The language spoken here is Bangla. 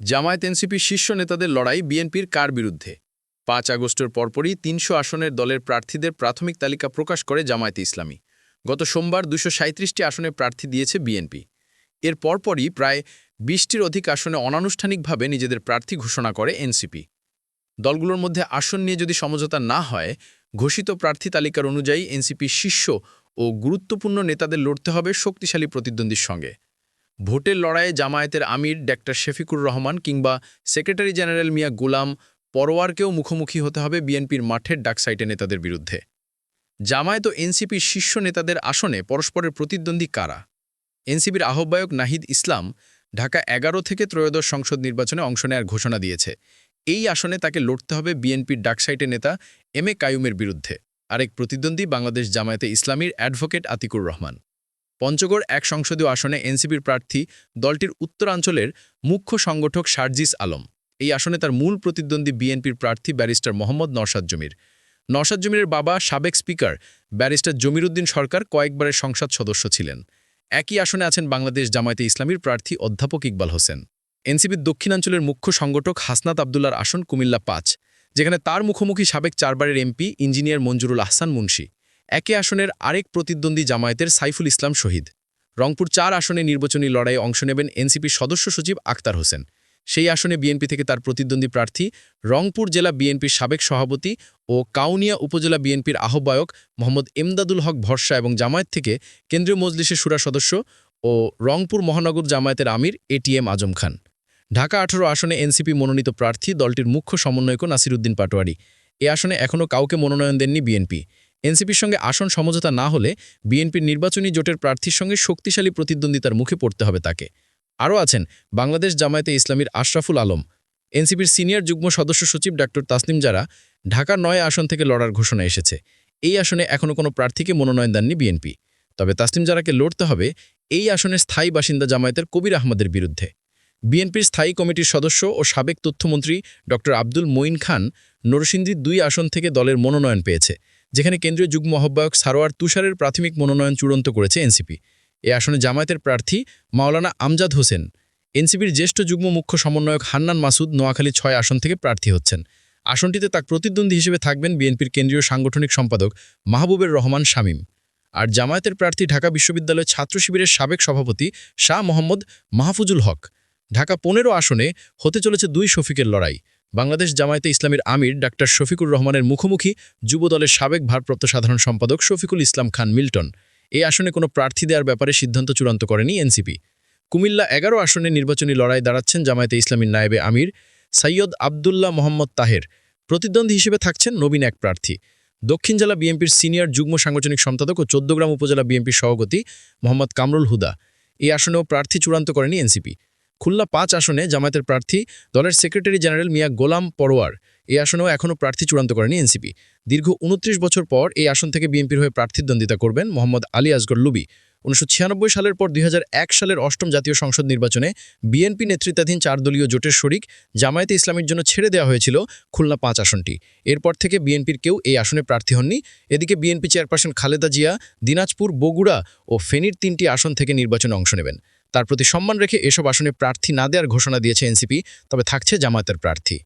জামায়াত এনসিপি শীর্ষ নেতাদের লড়াই বিএনপির কার বিরুদ্ধে? পাঁচ আগস্টের পরপরই তিনশো আসনের দলের প্রার্থীদের প্রাথমিক তালিকা প্রকাশ করে জামায়াতে ইসলামী। গত সোমবার দুশো সাঁত্রিশটি আসনে প্রার্থী দিয়েছে বিএনপি। এর পরপরই প্রায় বিশটির অধিক আসনে অনানুষ্ঠানিকভাবে নিজেদের প্রার্থী ঘোষণা করে এনসিপি। দলগুলোর মধ্যে আসন নিয়ে যদি সমঝোতা না হয়, ঘোষিত প্রার্থী তালিকার অনুযায়ী এনসিপি শীর্ষ ও গুরুত্বপূর্ণ নেতাদের লড়তে হবে শক্তিশালী প্রতিদ্বন্দ্বীর সঙ্গে। ভোটের লড়াইয়ে জামায়াতের আমির ডক্টর শফিকুর রহমান কিংবা সেক্রেটারি জেনারেল মিয়া গোলাম পরোয়ারকেও মুখোমুখি হতে হবে বিএনপির মাঠের ডাকসাইটে নেতাদের বিরুদ্ধে। জামায়াত ও এনসিপির শীর্ষ নেতাদের আসনে পরস্পরের প্রতিদ্বন্দ্বী কারা? এনসিপির আহ্বায়ক নাহিদ ইসলাম ঢাকা এগারো থেকে ত্রয়োদশ সংসদ নির্বাচনে অংশ নেয়ার ঘোষণা দিয়েছে। এই আসনে তাকে লড়তে হবে বিএনপির ডাকসাইটে নেতা এম এ কায়ুমের বিরুদ্ধে। আরেক প্রতিদ্বন্দ্বী বাংলাদেশ জামায়াতে ইসলামীর অ্যাডভোকেট আতিকুর রহমান। পঞ্চগড় এক সংসদীয় আসনে এনসিপির প্রার্থী দলটির উত্তরাঞ্চলের মুখ্য সংগঠক শারজিস আলম। এই আসনে তার মূল প্রতিদ্বন্দ্বী বিএনপির প্রার্থী ব্যারিস্টার মোহাম্মদ নরসাদ জমির। নরসাদ জমিরের বাবা, সাবেক স্পিকার ব্যারিস্টার জমিরুদ্দিন সরকার কয়েকবারের সংসদ সদস্য ছিলেন। একই আসনে আছেন বাংলাদেশ জামায়াতে ইসলামীর প্রার্থী অধ্যাপক ইকবাল হোসেন। এনসিপির দক্ষিণাঞ্চলের মুখ্য সংগঠক হাসনাত আবদুল্লার আসন কুমিল্লা পাঁচ, যেখানে তার মুখোমুখি সাবেক চারবারের এমপি ইঞ্জিনিয়ার মঞ্জুরুল আহসান মুন্সি। একই আসনের আরেক প্রতিদ্বন্দ্বী জামায়াতের সাইফুল ইসলাম শহীদ। রংপুর চার আসনে নির্বাচনী লড়াইয়ে অংশ নেবেন এনসিপির সদস্য সচিব আক্তার হোসেন। সেই আসনে বিএনপি থেকে তার প্রতিদ্বন্দ্বী প্রার্থী রংপুর জেলা বিএনপির সাবেক সভাপতি ও কাউনিয়া উপজেলা বিএনপির আহ্বায়ক মোহাম্মদ এমদাদুল হক ভরসা এবং জামায়াত থেকে কেন্দ্রীয় মজলিসের সুরা সদস্য ও রংপুর মহানগর জামায়াতের আমির এটিএম আজম খান। ঢাকা আঠারো আসনে এনসিপি মনোনীত প্রার্থী দলটির মুখ্য সমন্বয়ক নাসিরুদ্দিন পাটোয়ারি। এ আসনে এখনও কাউকে মনোনয়ন দেননি বিএনপি। এনসিপির সঙ্গে আসন সমঝোতা না হলে বিএনপির নির্বাচনী জোটের প্রার্থীর সঙ্গে শক্তিশালী প্রতিদ্বন্দ্বিতার মুখে পড়তে হবে তাকে। আরও আছেন বাংলাদেশ জামায়াতে ইসলামীর আশরাফুল আলম। এনসিপির সিনিয়র যুগ্ম সদস্য সচিব ডক্টর তাসনিম জারা ঢাকার নয় আসন থেকে লড়ার ঘোষণা এসেছে। এই আসনে এখনও কোনো প্রার্থীকে মনোনয়ন দেননি বিএনপি। তবে তাসনিম জারাকে লড়তে হবে এই আসনের স্থায়ী বাসিন্দা জামায়াতের কবির আহমদের বিরুদ্ধে। বিএনপির স্থায়ী কমিটির সদস্য ও সাবেক তথ্যমন্ত্রী ড আব্দুল মঈন খান নরসিংদীর দুই আসন থেকে দলের মনোনয়ন পেয়েছে। যেখানে কেন্দ্রীয় যুগ্ম আহ্বায়ক সারোয়ার তুষারের প্রাথমিক মনোনয়ন চূড়ান্ত করেছে এনসিপি। এ আসনে জামায়াতের প্রার্থী মাওলানা আমজাদ হোসেন। এনসিপির জ্যেষ্ঠ যুগ্ম মুখ্য সমন্বয়ক হান্নান মাসুদ নোয়াখালী ছয় আসন থেকে প্রার্থী হচ্ছেন। আসনটিতে তার প্রতিদ্বন্দ্বী হিসেবে থাকবেন বিএনপির কেন্দ্রীয় সাংগঠনিক সম্পাদক মাহবুবের রহমান শামীম। আর জামায়াতের প্রার্থী ঢাকা বিশ্ববিদ্যালয় ছাত্র শিবিরের সাবেক সভাপতি শাহ মোহাম্মদ মাহফুজুল হক। ঢাকা পনেরো আসনে হতে চলেছে দুই শফিকের লড়াই। বাংলাদেশ জামায়াতে ইসলামীর আমির ডাক্তার শফিকুর রহমানের মুখোমুখি যুবদলের সাবেক ভারপ্রাপ্ত সাধারণ সম্পাদক শফিকুল ইসলাম খান মিল্টন। এই আসনে কোনো প্রার্থী দেওয়ার ব্যাপারে সিদ্ধান্ত চূড়ান্ত করেনি এনসিপি। কুমিল্লা এগারো আসনে নির্বাচনী লড়াই দাঁড়াচ্ছেন জামায়াতে ইসলামীর নায়েবে আমির সৈয়দ আবদুল্লাহ মোহাম্মদ তাহের। প্রতিদ্বন্দ্বী হিসেবে থাকছেন নবীন এক প্রার্থী। দক্ষিণ জেলা বিএনপির সিনিয়র যুগ্ম সাংগঠনিক সম্পাদক ও চোদ্দগ্রাম উপজেলা বিএনপির সভাপতি মোহাম্মদ কামরুল হুদা। এই আসনেও প্রার্থী চূড়ান্ত করেনি এনসিপি। খুলনা পাঁচ আসনে জামায়াতের প্রার্থী দলের সেক্রেটারি জেনারেল মিয়া গোলাম পরোয়ার এই আসনেও এখনও প্রার্থী চূড়ান্ত করেনি এনসিপি। দীর্ঘ উনত্রিশ বছর পর এই আসন থেকে বিএনপির হয়ে প্রার্থীদ্বন্দ্বিতা করবেন মোহাম্মদ আলী আসগর লুবি। উনিশশো ছিয়ানব্বই সালের পর দুই হাজার এক সালের অষ্টম জাতীয় সংসদ নির্বাচনে বিএনপি নেতৃত্বাধীন চার দলীয় জোটের শরিক জামায়াতে ইসলামের জন্য ছেড়ে দেওয়া হয়েছিল খুলনা পাঁচ আসনটি। এরপর থেকে বিএনপির কেউ এই আসনে প্রার্থী হননি। এদিকে বিএনপি চেয়ারপারসন খালেদা জিয়া, দিনাজপুর, বগুড়া ও ফেনীর তিনটি আসন থেকে নির্বাচনে অংশ নেবেন। তার প্রতি সম্মান রেখে এসব আসনে প্রার্থী না দেওয়ার ঘোষণা দিয়েছে এনসিপি, তবে থাকছে জামায়াতের প্রার্থী।